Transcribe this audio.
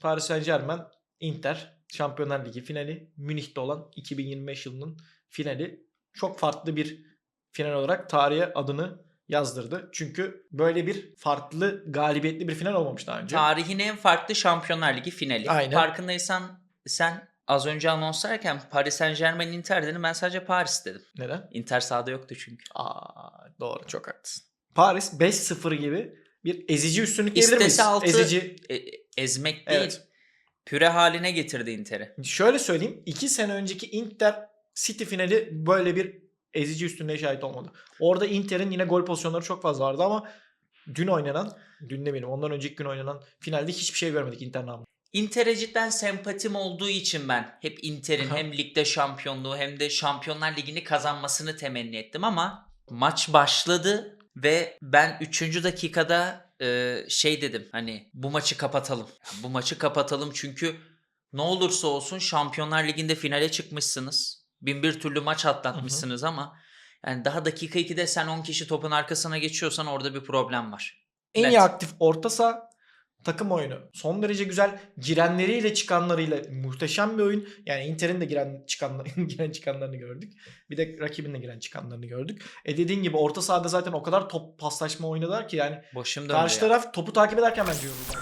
Paris Saint Germain, Inter, Şampiyonlar Ligi finali, Münih'te olan 2025 yılının finali çok farklı bir final olarak tarihe adını yazdırdı. Çünkü böyle bir farklı galibiyetli bir final olmamış daha önce. Tarihin en farklı Şampiyonlar Ligi finali. Aynen. Farkındaysan sen az önce anonslarken Paris Saint Germain Inter dedim. Ben sadece Paris dedim. Neden? Inter sahada yoktu çünkü. Aa, doğru çok haklısın. Paris 5-0 gibi bir ezici üstünlük diyebilir miyiz? İstese altı Ezici. e- ezmek değil. Evet. Püre haline getirdi Inter'i. Şöyle söyleyeyim. 2 sene önceki Inter City finali böyle bir ezici üstünlüğe şahit olmadı. Orada Inter'in yine gol pozisyonları çok fazla vardı ama dün oynanan, dün de benim ondan önceki gün oynanan finalde hiçbir şey görmedik Inter namı. Inter'e cidden sempatim olduğu için ben hep Inter'in hem ligde şampiyonluğu hem de Şampiyonlar Ligi'ni kazanmasını temenni ettim ama maç başladı ve ben 3. dakikada e, şey dedim hani bu maçı kapatalım. Bu maçı kapatalım çünkü ne olursa olsun Şampiyonlar Ligi'nde finale çıkmışsınız. Bin bir türlü maç atlatmışsınız ama yani daha dakika 2'de sen 10 kişi topun arkasına geçiyorsan orada bir problem var. En Net. iyi aktif orta saha takım oyunu. Son derece güzel girenleriyle çıkanlarıyla muhteşem bir oyun. Yani Inter'in de giren çıkanlar, giren çıkanlarını gördük. Bir de rakibin de giren çıkanlarını gördük. E dediğin gibi orta sahada zaten o kadar top paslaşma oynadılar ki yani Başım karşı ya. taraf topu takip ederken bence yoruldu.